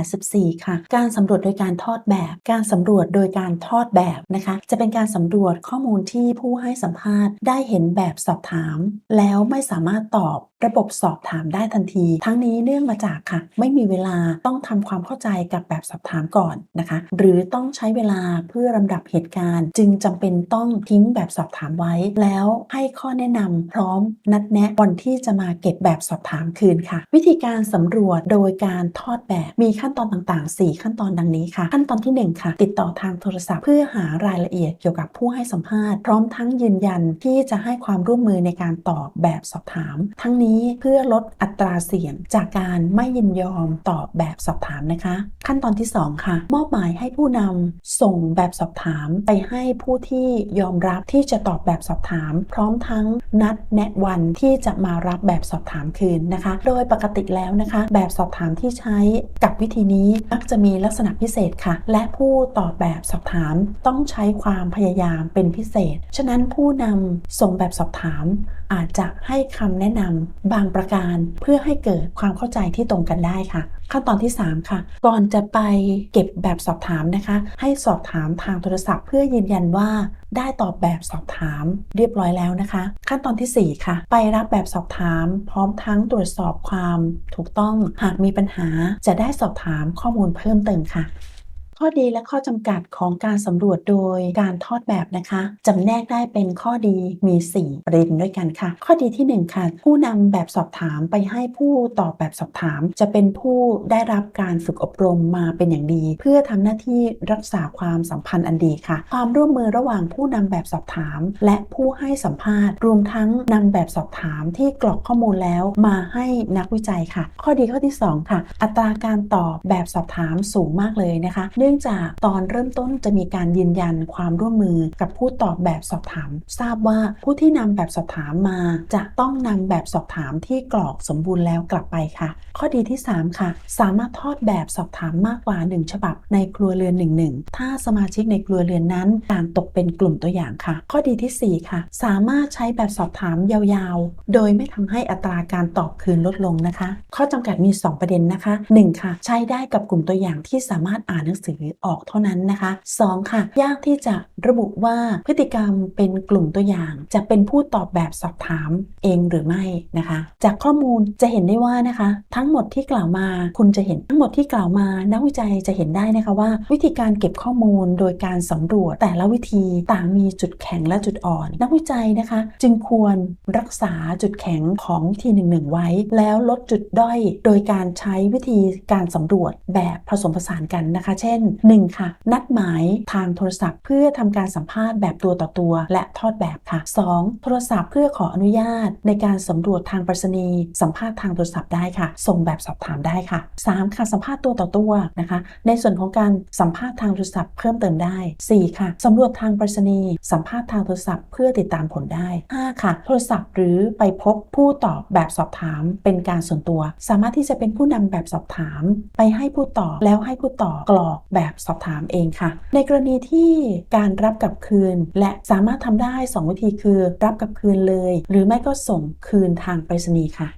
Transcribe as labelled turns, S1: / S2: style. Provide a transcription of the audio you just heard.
S1: 384 ค่ะ การสำรวจโดยการทอดแบบ การสำรวจโดยการทอดแบบนะคะ จะเป็นการสำรวจข้อมูลที่ผู้ให้สัมภาษณ์ได้เห็นแบบสอบถาม แล้วไม่สามารถตอบระบบสอบถามได้ทันที ทั้งนี้เนื่องมาจากค่ะ ไม่มีเวลาต้องทำความเข้าใจกับแบบสอบถามก่อนนะคะ หรือต้องใช้เวลาเพื่อลำดับเหตุการณ์ จึงจำเป็นต้องทิ้งแบบสอบถามไว้ แล้วให้ข้อแนะนำพร้อมนัดแนะวันที่จะมาเก็บแบบสอบถามคืนค่ะ วิธีการสำรวจโดยการทอดแบบมีขั้นตอนต่างๆ 4 ขั้นตอนดังนี้ค่ะ ขั้นตอนที่ 1 ค่ะ ติดต่อทางโทรศัพท์ เพื่อหารายละเอียดเกี่ยวกับผู้ให้สัมภาษณ์ พร้อมทั้งยืนยันที่จะให้ความร่วมมือในการตอบแบบสอบถาม ทั้งนี้เพื่อลดอัตราเสี่ยงจากการไม่ยินยอมตอบแบบสอบถามนะคะ ขั้นตอนที่ 2 ค่ะ มอบหมายให้ผู้นำส่งแบบสอบถามไปให้ผู้ที่ยอมรับที่จะตอบแบบสอบถาม พร้อมทั้งนัดแนะวันที่จะมารับแบบสอบถามคืนนะคะ โดยปกติแล้วนะคะ แบบสอบถามที่ใช้กับวิธีนี้มักจะมีลักษณะพิเศษค่ะ และผู้ตอบแบบสอบถามต้องใช้ความพยายามเป็นพิเศษ ฉะนั้นผู้นำส่งแบบสอบถาม อาจจะให้คำแนะนำบางประการเพื่อให้เกิดความเข้าใจที่ตรงกันได้ค่ะ ขั้นตอนที่ 3 ค่ะ ก่อนจะไปเก็บแบบสอบถามนะคะ ให้สอบถามทางโทรศัพท์ เพื่อยืนยันว่าได้ตอบแบบสอบถามเรียบร้อยแล้วนะคะ ขั้นตอนที่ 4 ค่ะ ไปรับแบบสอบถาม พร้อมทั้งตรวจสอบความถูกต้องหากมีปัญหาจะได้สอบถามข้อมูลเพิ่มเติมค่ะ ข้อดีและข้อจำกัดของการสำรวจโดยการทอดแบบนะคะจำแนกได้เป็นข้อดีมี 4 ประเด็นด้วยกันค่ะ ข้อดีที่ 1 ค่ะ ผู้นำแบบสอบถามไปให้ผู้ตอบแบบสอบถาม จะเป็นผู้ได้รับการฝึกอบรมมาเป็นอย่างดี เพื่อทำหน้าที่รักษาความสัมพันธ์อันดีค่ะ ความร่วมมือระหว่างผู้นำแบบสอบถาม และผู้ให้สัมภาษณ์ รวมทั้งนำแบบสอบถามที่กรอกข้อมูลแล้วมาให้นักวิจัยค่ะ ข้อดีข้อที่ 2 ค่ะ อัตราการตอบแบบสอบถามสูงมากเลยนะคะเนื่องจากตอนเริ่มต้นจะมีการยืนยันความร่วมมือกับผู้ตอบแบบสอบถาม ทราบว่าผู้ที่นำแบบสอบถามมา จะต้องนำแบบสอบถามที่กรอกสมบูรณ์แล้วกลับไปค่ะ ข้อดีที่ 3 ค่ะ สามารถทอดแบบสอบถามมากกว่า 1 ฉบับ ในครัวเรือนหนึ่งหนึ่งถ้าสมาชิกในครัวเรือนนั้นต่างตกเป็นกลุ่มตัวอย่างค่ะ ข้อดีที่ 4 ค่ะ สามารถใช้แบบสอบถามยาวๆ โดยไม่ทำให้อัตราการตอบคืนลดลงนะคะ ข้อจำกัดมี 2 ประเด็นนะคะ 1 ค่ะ ใช้ได้กับกลุ่มตัวอย่างที่สามารถอ่านหนังสือรือออกเท่านั้นนะคะ 2 ค่ะ ยากที่จะระบุว่าพฤติกรรมเป็นกลุ่มตัวอย่าง จะเป็นผู้ตอบแบบสอบถามเองหรือไม่นะคะ จากข้อมูลจะเห็นได้ว่านะคะ ทั้งหมดที่กล่าวมา คุณจะเห็นทั้งหมดที่กล่าวมา นักวิจัยจะเห็นได้นะคะว่า วิธีการเก็บข้อมูลโดยการสำรวจแต่ละวิธีต่างมีจุดแข็งและจุดอ่อน นักวิจัยนะคะ จึงควรรักษาจุดแข็งของวิธีหนึ่งหนึ่งไว้ แล้วลดจุดด้อย โดยการใช้วิธีการสำรวจแบบผสมผสานกันนะคะ เช่น1 ค่ะ นัดหมายทางโทรศัพท์ เพื่อทำการสัมภาษณ์แบบตัวต่อตัว และทอดแบบค่ะ 2. โทรศัพท์เพื่อขออนุญาต ในการสำรวจทางไปรษณีย์สัมภาษณ์ทางโทรศัพท์ได้ค่ะ ส่งแบบสอบถามได้ค่ะ 3. ค่ะสัมภาษณ์ตัวต่อตัวนะคะ ในส่วนของการสัมภาษณ์ทางโทรศัพท์เพิ่มเติมได้ 4. ค่ะสำรวจทางไปรษณีย์สัมภาษณ์ทางโทรศัพท์เพื่อติดตามผลได้ 5. ค่ะ โทรศัพท์หรือไปพบผู้ตอบแบบสอบถามเป็นการส่วนตัว สามารถที่จะเป็นผู้นำแบบสอบถาม ไปให้ผู้ตอบแล้วให้ผู้ตอบกรอกแบบสอบถามเองค่ะ ในกรณีที่การรับกลับคืน และสามารถทำได้ 2 วิธีคือ รับกลับคืนเลย หรือไม่ก็ส่งคืนทางไปรษณีย์ค่ะ